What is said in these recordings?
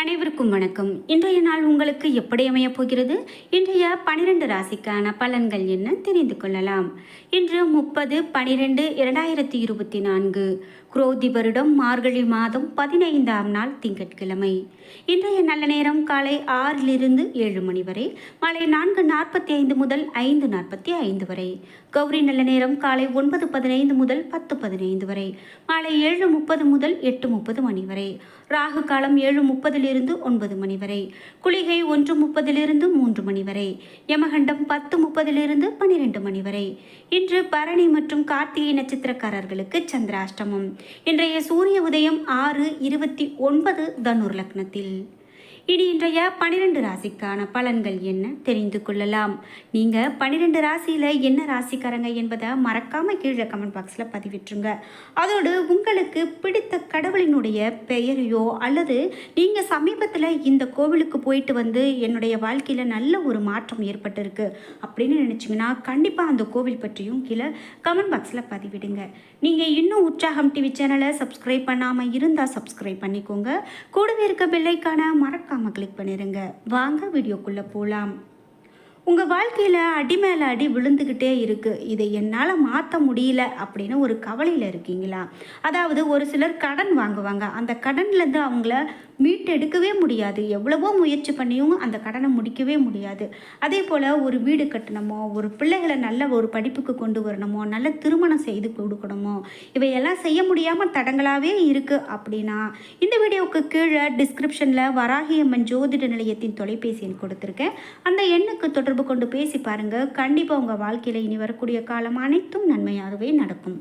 அனைவருக்கும் வணக்கம். இன்றைய நாள் உங்களுக்கு எப்படி அமையப் போகிறது? இன்றைய பனிரெண்டு ராசிக்கான பலன்கள் என்ன? தெரிந்து கொள்ளலாம். இன்று முப்பது பனிரெண்டு இரண்டாயிரத்தி இருபத்தி நான்கு. குரோதி வருடம் மார்கழி மாதம் பதினைந்தாம் நாள் திங்கட்கிழமை. இன்றைய நல்ல நேரம் காலை ஆறிலிருந்து ஏழு மணி வரை மாலை நான்கு நாற்பத்தி ஐந்து முதல் ஐந்து நாற்பத்தி ஐந்து வரை. கௌரி நல்ல நேரம் காலை ஒன்பது பதினைந்து முதல் பத்து பதினைந்து வரை மாலை ஏழு முப்பது முதல் எட்டு முப்பது மணி வரை ராகு காலம் ஏழு முப்பதிலிருந்து ஒன்பது மணி வரை குளிகை ஒன்று முப்பதிலிருந்து மூன்று மணி வரை யமகண்டம் பத்து முப்பதிலிருந்து பன்னிரெண்டு மணி வரை. இன்று பரணி மற்றும் கார்த்திகை நட்சத்திரக்காரர்களுக்கு சந்திராஷ்டமம். இன்றைய சூரிய உதயம் ஆறு இருபத்தி ஒன்பது தனுர் லக்னத்தில். இனி இன்றைய பனிரெண்டு ராசிக்கான பலன்கள் என்ன தெரிந்து கொள்ளலாம். நீங்கள் பன்னிரெண்டு ராசியில் என்ன ராசிக்காரங்க என்பதை மறக்காம கீழே கமெண்ட் பாக்ஸில் பதிவிட்டுருங்க. அதோடு உங்களுக்கு பிடித்த கடவுளினுடைய பெயரையோ அல்லது நீங்கள் சமீபத்தில் இந்த கோவிலுக்கு போயிட்டு வந்து என்னுடைய வாழ்க்கையில் நல்ல ஒரு மாற்றம் ஏற்பட்டிருக்கு அப்படின்னு நினச்சிங்கன்னா கண்டிப்பாக அந்த கோவில் பற்றியும் கீழே கமெண்ட் பாக்ஸில் பதிவிடுங்க. நீங்கள் இன்னும் உற்சாகம் டிவி சேனலை சப்ஸ்கிரைப் பண்ணாமல் இருந்தால் சப்ஸ்கிரைப் பண்ணிக்கோங்க. கூடவே இருக்க பெல்லைக்கான மறக்காமல் கிளிக் பண்ணிடுங்க வாங்க வீடியோக்குள்ளே போகலாம் உங்கள் வாழ்க்கையில் அடி மேலே அடி விழுந்துக்கிட்டே இருக்குது இதை என்னால் மாற்ற முடியல அப்படின்னு ஒரு கவலையில் இருக்கீங்களா? அதாவது ஒரு சிலர் கடன் வாங்குவாங்க. அந்த கடன்லேருந்து அவங்கள மீட்டெடுக்கவே முடியாது. எவ்வளவோ முயற்சி பண்ணியும் அந்த கடனை முடிக்கவே முடியாது. அதே போல் ஒரு வீடு கட்டணுமோ ஒரு பிள்ளைகளை நல்ல ஒரு படிப்புக்கு கொண்டு வரணுமோ நல்ல திருமணம் செய்து கொடுக்கணுமோ இவையெல்லாம் செய்ய முடியாமல் தடங்களாகவே இருக்குது அப்படின்னா இந்த வீடியோவுக்கு கீழே டிஸ்கிரிப்ஷனில் வராகியம்மன் ஜோதிட நிலையத்தின் தொலைபேசி எண் கொடுத்துருக்கேன். அந்த எண்ணுக்கு தொடர்பு கொண்டு பேசி பாருங்கள் கண்டிப்பாக உங்கள் வாழ்க்கையில் இனி வரக்கூடிய காலம் அனைத்தும் நன்மையாகவே நடக்கும்.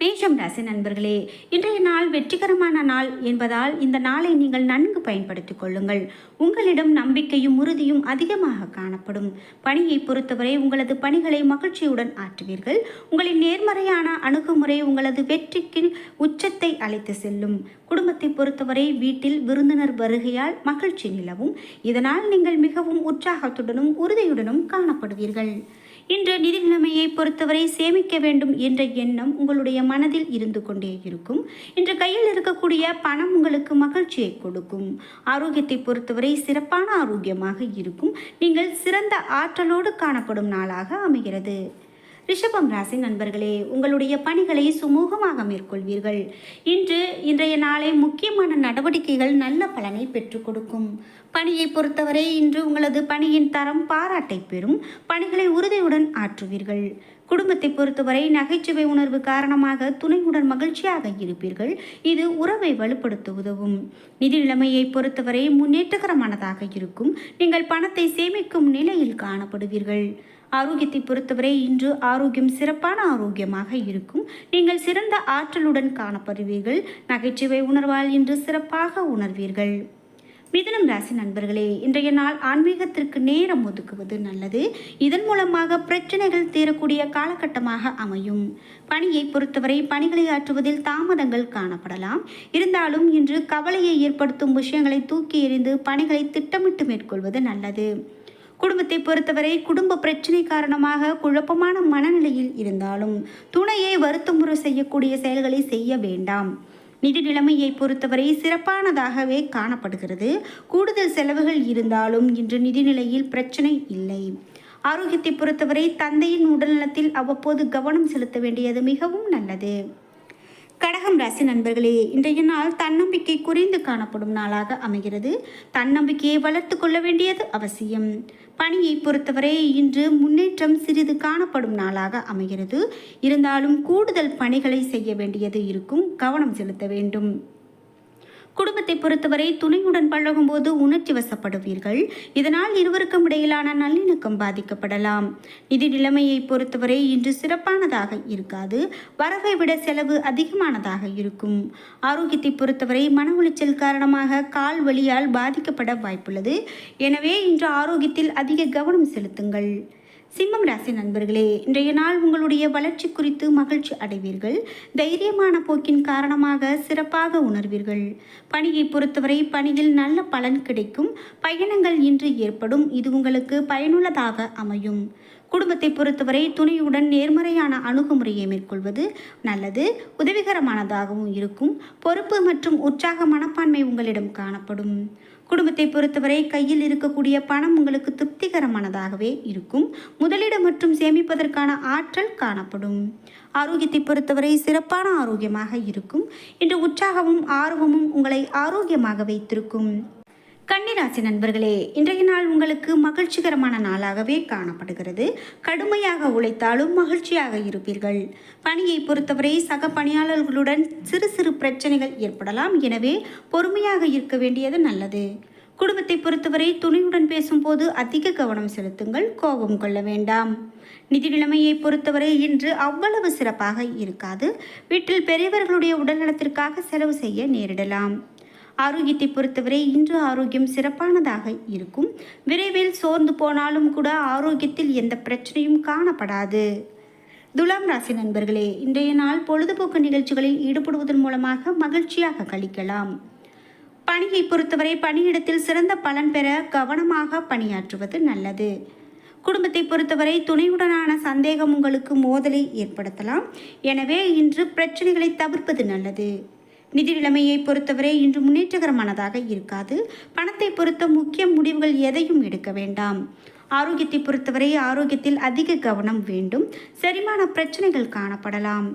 மேஷம் ராசி நண்பர்களே இன்றைய நாள் வெற்றிகரமான நாள் என்பதால் இந்த நாளை நீங்கள் நன்கு பயன்படுத்திக் கொள்ளுங்கள். உங்களிடம் நம்பிக்கையும் உறுதியும் அதிகமாக காணப்படும். பணியை பொறுத்தவரை உங்களது பணிகளை மகிழ்ச்சியுடன் ஆற்றுவீர்கள். உங்களின் நேர்மறையான அணுகுமுறை உங்களது வெற்றிக்கு உச்சத்தை அழைத்து செல்லும். குடும்பத்தை பொறுத்தவரை வீட்டில் விருந்தினர் வருகையால் மகிழ்ச்சி நிலவும். இதனால் நீங்கள் மிகவும் உற்சாகத்துடனும் உறுதியுடனும் காணப்படுவீர்கள். இன்று நிதி நிலைமையை பொறுத்தவரை சேமிக்க வேண்டும் என்ற எண்ணம் உங்களுடைய மனதில் இருந்து கொண்டே இருக்கும். இன்று கையில் இருக்கக்கூடிய பணம் உங்களுக்கு மகிழ்ச்சியை கொடுக்கும். ஆரோக்கியத்தை பொறுத்தவரை சிறப்பான ஆரோக்கியமாக இருக்கும். நீங்கள் சிறந்த ஆற்றலோடு காணப்படும் நாளாக அமைகிறது. ரிஷபம் ராசி நண்பர்களே உங்களுடைய பணிகளை சுமூகமாக மேற்கொள்வீர்கள். இன்று இன்றைய நாளை முக்கியமான நடவடிக்கைகள் நல்ல பலனை பெற்றுக் கொடுக்கும். பணியை பொறுத்தவரை இன்று உங்களது பணியின் தரம் பாராட்டை பெறும். பணிகளை உறுதியுடன் ஆற்றுவீர்கள். குடும்பத்தை பொறுத்தவரை நகைச்சுவை உணர்வு காரணமாக துணையுடன் மகிழ்ச்சியாக இருப்பீர்கள். இது உறவை வலுப்படுத்த உதவும். நிதி நிலைமையை பொறுத்தவரை முன்னேற்றகரமானதாக இருக்கும். நீங்கள் பணத்தை சேமிக்கும் நிலையில் காணப்படுவீர்கள். ஆரோக்கியத்தை பொறுத்தவரை இன்று ஆரோக்கியம் சிறப்பான ஆரோக்கியமாக இருக்கும். நீங்கள் சிறந்த ஆற்றலுடன் காணப்படுவீர்கள். நகைச்சுவை உணர்வால் இன்று சிறப்பாக உணர்வீர்கள். மிதுனம் ராசி நண்பர்களே இன்றைய நாள் ஆன்மீகத்திற்கு நேரம் ஒதுக்குவது நல்லது. இதன் மூலமாக பிரச்சனைகள் தீரக்கூடிய காலகட்டமாக அமையும். பணியை பொறுத்தவரை பணிகளை ஆற்றுவதில் தாமதங்கள் காணப்படலாம். இருந்தாலும் இன்று கவலையை ஏற்படுத்தும் விஷயங்களை தூக்கி எறிந்து பணிகளை திட்டமிட்டு மேற்கொள்வது நல்லது. குடும்பத்தை பொறுத்தவரை குடும்ப பிரச்சனை காரணமாக குழப்பமான மனநிலையில் இருந்தாலும் துணையை வருத்தமுறை செய்யக்கூடிய செயல்களை செய்ய வேண்டாம். நிதி நிலைமையை பொறுத்தவரை சிறப்பானதாகவே காணப்படுகிறது. கூடுதல் செலவுகள் இருந்தாலும் இன்று நிதிநிலையில் பிரச்சனை இல்லை. ஆரோக்கியத்தை பொறுத்தவரை தந்தையின் உடல்நலத்தில் அவ்வப்போது கவனம் செலுத்த வேண்டியது மிகவும் நல்லது. கடகம் ராசி நண்பர்களே இன்றைய நாள் தன்னம்பிக்கை குறைந்து காணப்படும் நாளாக அமைகிறது. தன்னம்பிக்கையை வளர்த்து கொள்ள வேண்டியது அவசியம். பணியை பொறுத்தவரை இன்று முன்னேற்றம் சிறிது காணப்படும் நாளாக அமைகிறது. இருந்தாலும் கூடுதல் பணிகளை செய்ய வேண்டியது இருக்கும். கவனம் செலுத்த வேண்டும். குடும்பத்தை பொறுத்தவரை துணையுடன் பழகும்போது உணர்ச்சி வசப்படுவீர்கள். இதனால் இருவருக்கும் இடையிலான நல்லிணக்கம் பாதிக்கப்படலாம். நிதி நிலைமையை பொறுத்தவரை இன்று சிறப்பானதாக இருக்காது. வரவை விட செலவு அதிகமானதாக இருக்கும். ஆரோக்கியத்தை பொறுத்தவரை மன உளைச்சல் காரணமாக கால் வலியால் பாதிக்கப்பட வாய்ப்புள்ளது. எனவே இன்று ஆரோக்கியத்தில் அதிக கவனம் செலுத்துங்கள். சிம்மம் ராசி நண்பர்களே இன்றைய நாள் உங்களுடைய வளர்ச்சி குறித்து மகிழ்ச்சி அடைவீர்கள். தைரியமான போக்கின் காரணமாக சிறப்பாக உணர்வீர்கள். பணியை பொறுத்தவரை பணியில் நல்ல பலன் கிடைக்கும். பயணங்கள் இன்று ஏற்படும். இது உங்களுக்கு பயனுள்ளதாக அமையும். குடும்பத்தை பொறுத்தவரை துணையுடன் நேர்மறையான அணுகுமுறையை மேற்கொள்வது நல்லது. உதவிகரமானதாகவும் இருக்கும். பொறுப்பு மற்றும் உற்சாக மனப்பான்மை உங்களிடம் காணப்படும். குடும்பத்தை பொறுத்தவரை கையில் இருக்கக்கூடிய பணம் உங்களுக்கு திருப்திகரமானதாகவே இருக்கும். முதலீடு மற்றும் சேமிப்பதற்கான ஆற்றல் காணப்படும். ஆரோக்கியத்தை பொறுத்தவரை சிறப்பான ஆரோக்கியமாக இருக்கும். இன்று உற்சாகமும் ஆர்வமும் உங்களை ஆரோக்கியமாக வைத்திருக்கும். கன்னிராசி நண்பர்களே இன்றைய நாள் உங்களுக்கு மகிழ்ச்சிகரமான நாளாகவே காணப்படுகிறது. கடுமையாக உழைத்தாலும் மகிழ்ச்சியாக இருப்பீர்கள். பணியை பொறுத்தவரை சக பணியாளர்களுடன் சிறு சிறு பிரச்சனைகள் ஏற்படலாம். எனவே பொறுமையாக இருக்க வேண்டியது நல்லது. குடும்பத்தை பொறுத்தவரை துணையுடன் பேசும்போது அதிக கவனம் செலுத்துங்கள். கோபம் கொள்ள வேண்டாம். நிதி நிலைமையை பொறுத்தவரை இன்று அவ்வளவு சிறப்பாக இருக்காது. வீட்டில் பெரியவர்களுடைய உடல்நலத்திற்காக செலவு செய்ய நேரிடலாம். ஆரோக்கியத்தை பொறுத்தவரை இன்று ஆரோக்கியம் சிறப்பானதாக இருக்கும். விரைவில் சோர்ந்து போனாலும் கூட ஆரோக்கியத்தில் எந்த பிரச்சனையும் காணப்படாது. துலாம் ராசி நண்பர்களே இன்றைய நாள் பொழுதுபோக்கு நிகழ்ச்சிகளில் ஈடுபடுவதன் மூலமாக மகிழ்ச்சியாக கழிக்கலாம் பணியை பொறுத்தவரை பணியிடத்தில் சிறந்த பலன் பெற கவனமாக பணியாற்றுவது நல்லது. குடும்பத்தை பொறுத்தவரை துணையுடனான சந்தேகம் உங்களுக்கு மோதலை ஏற்படுத்தலாம். எனவே இன்று பிரச்சனைகளை தவிர்ப்பது நல்லது. நிதி நிலைமையை பொறுத்தவரை இன்று முன்னேற்றகரமானதாக இருக்காது. பணத்தை பொறுத்த முக்கிய முடிவுகள் எதையும் எடுக்க வேண்டாம். ஆரோக்கியத்தை பொறுத்தவரை ஆரோக்கியத்தில் அதிக கவனம் வேண்டும். செரிமான பிரச்சனைகள் காணப்படலாம்.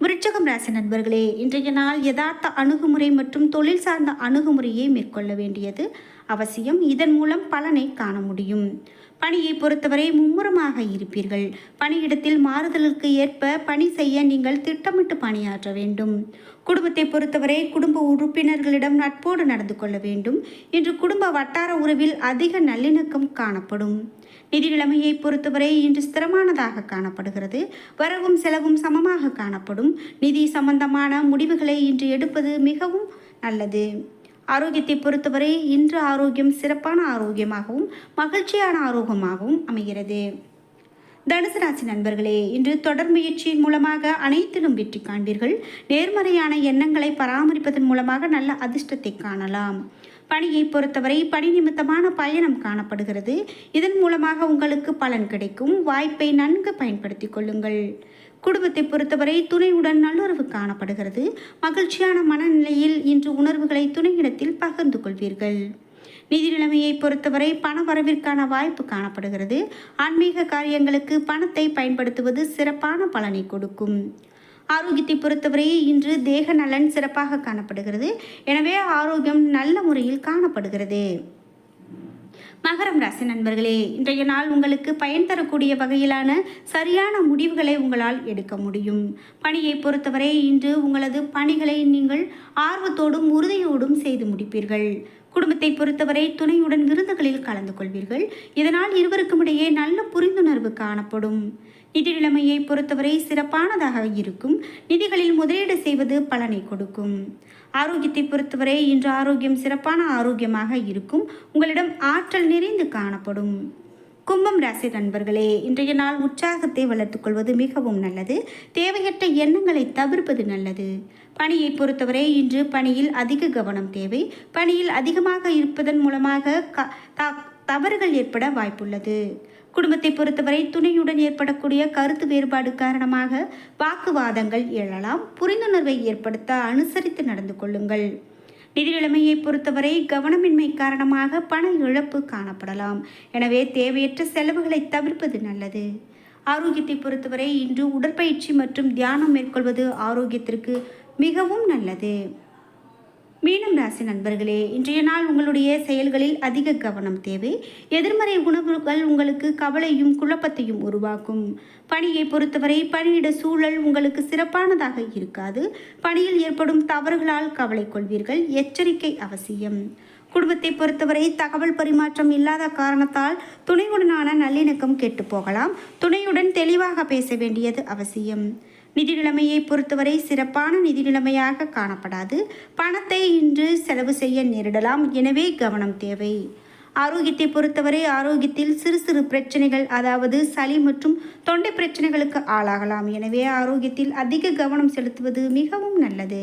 விருச்சகம் ராசி நண்பர்களே இன்றைய நாள் யதார்த்த அணுகுமுறை மற்றும் தொழில் சார்ந்த அணுகுமுறையை மேற்கொள்ள வேண்டியது அவசியம். இதன் மூலம் பலனை காண முடியும். பணியை பொறுத்தவரை மும்முரமாக இருப்பீர்கள். பணியிடத்தில் மாறுதலுக்கு ஏற்ப பணி செய்ய நீங்கள் திட்டமிட்டு பணியாற்ற வேண்டும். குடும்பத்தை பொறுத்தவரை குடும்ப உறுப்பினர்களிடம் நட்போடு நடந்து கொள்ள வேண்டும். இன்று குடும்ப வட்டார உறவில் அதிக நல்லிணக்கம் காணப்படும். நிதி நிலைமையை பொறுத்தவரை இன்று ஸ்திரமானதாக காணப்படுகிறது. வரவும் செலவும் சமமாக காணப்படும். நிதி சம்பந்தமான முடிவுகளை இன்று எடுப்பது மிகவும் நல்லது. ஆரோக்கியத்தை பொறுத்தவரை இன்று ஆரோக்கியம் சிறப்பான ஆரோக்கியமாகவும் மகிழ்ச்சியான ஆரோக்கியமாகவும் அமைகிறது. தனுசு ராசி நண்பர்களே இன்று தொடர் முயற்சியின் மூலமாக அனைத்திலும் வெற்றி காண்பீர்கள். நேர்மறையான எண்ணங்களை பராமரிப்பதன் மூலமாக நல்ல அதிர்ஷ்டத்தை காணலாம். பணியை பொறுத்தவரை பணி நிமித்தமான பயணம் காணப்படுகிறது. இதன் மூலமாக உங்களுக்கு பலன் கிடைக்கும். வாய்ப்பை நன்கு பயன்படுத்திக் கொள்ளுங்கள். குடும்பத்தை பொறுத்தவரை துணையுடன் நல்லுறவு காணப்படுகிறது. மகிழ்ச்சியான மனநிலையில் இன்று உணர்வுகளை துணையிடத்தில் பகிர்ந்து கொள்வீர்கள். நிதி நிலைமையை பொறுத்தவரை பண வரவிற்கான வாய்ப்பு காணப்படுகிறது. ஆன்மீக காரியங்களுக்கு பணத்தை பயன்படுத்துவது சிறப்பான பலனை கொடுக்கும். ஆரோக்கியத்தை பொறுத்தவரை இன்று தேக நலன் சிறப்பாக காணப்படுகிறது. எனவே ஆரோக்கியம் நல்ல முறையில் காணப்படுகிறது. மகரம் ராசி நண்பர்களே இன்றைய நாள் உங்களுக்கு பயன் தரக்கூடிய வகையிலான சரியான முடிவுகளை உங்களால் எடுக்க முடியும். பணியை பொறுத்தவரை இன்று உங்களது பணிகளை நீங்கள் ஆர்வத்தோடும் உறுதியோடும் செய்து முடிப்பீர்கள். குடும்பத்தை பொறுத்தவரை துணையுடன் விருந்துகளில் கலந்து கொள்வீர்கள். இதனால் இருவருக்கும் இடையே நல்ல புரிந்துணர்வு காணப்படும். நிதி நிலைமையை பொறுத்தவரை சிறப்பானதாக இருக்கும். நிதிகளில் முதலீடு செய்வது பலனை கொடுக்கும். ஆரோக்கியத்தை பொறுத்தவரை இன்று ஆரோக்கியம் சிறப்பான ஆரோக்கியமாக இருக்கும். உங்களிடம் ஆற்றல் நிறைந்து காணப்படும். கும்பம் ராசி நண்பர்களே இன்றைய நாள் உற்சாகத்தை வளர்த்துக்கொள்வது மிகவும் நல்லது. தேவையற்ற எண்ணங்களை தவிர்ப்பது நல்லது. பணியை பொறுத்தவரை இன்று பணியில் அதிக கவனம் தேவை. பணியில் அதிகமாக இருப்பதன் மூலமாக க தவறுகள் ஏற்பட வாய்ப்புள்ளது. குடும்பத்தை பொறுத்தவரை துணையுடன் ஏற்படக்கூடிய கருத்து வேறுபாடு காரணமாக வாக்குவாதங்கள் எழலாம். புரிந்துணர்வை ஏற்படுத்த அனுசரித்து நடந்து கொள்ளுங்கள். நிதி நிலைமையை பொறுத்தவரை கவனமின்மை காரணமாக பண இழப்பு காணப்படலாம். எனவே தேவையற்ற செலவுகளை தவிர்ப்பது நல்லது. ஆரோக்கியத்தை பொறுத்தவரை இன்று உடற்பயிற்சி மற்றும் தியானம் மேற்கொள்வது ஆரோக்கியத்திற்கு மிகவும் நல்லது. மீனம் ராசி நண்பர்களே இன்றைய நாள் உங்களுடைய செயல்களில் அதிக கவனம் தேவை. எதிர்மறை உணவுகள் உங்களுக்கு கவலையும் குழப்பத்தையும் உருவாக்கும். பணியை பொறுத்தவரை பணியிட சூழல் உங்களுக்கு சிறப்பானதாக இருக்காது. பணியில் ஏற்படும் தவறுகளால் கவலை கொள்வீர்கள். எச்சரிக்கை அவசியம். குடும்பத்தை பொறுத்தவரை தகவல் பரிமாற்றம் இல்லாத காரணத்தால் துணையுடனான நல்லிணக்கம் கெட்டுப் போகலாம். துணையுடன் தெளிவாக பேச வேண்டியது அவசியம். நிதி நிலைமையை பொறுத்தவரை சிறப்பான நிதி நிலைமையாக காணப்படாது. பணத்தை இன்று செலவு செய்ய நேரிடலாம். எனவே கவனம் தேவை. ஆரோக்கியத்தை பொறுத்தவரை ஆரோக்கியத்தில் சிறு சிறு பிரச்சனைகள் அதாவது சளி மற்றும் தொண்டை பிரச்சனைகளுக்கு ஆளாகலாம். எனவே ஆரோக்கியத்தில் அதிக கவனம் செலுத்துவது மிகவும் நல்லது.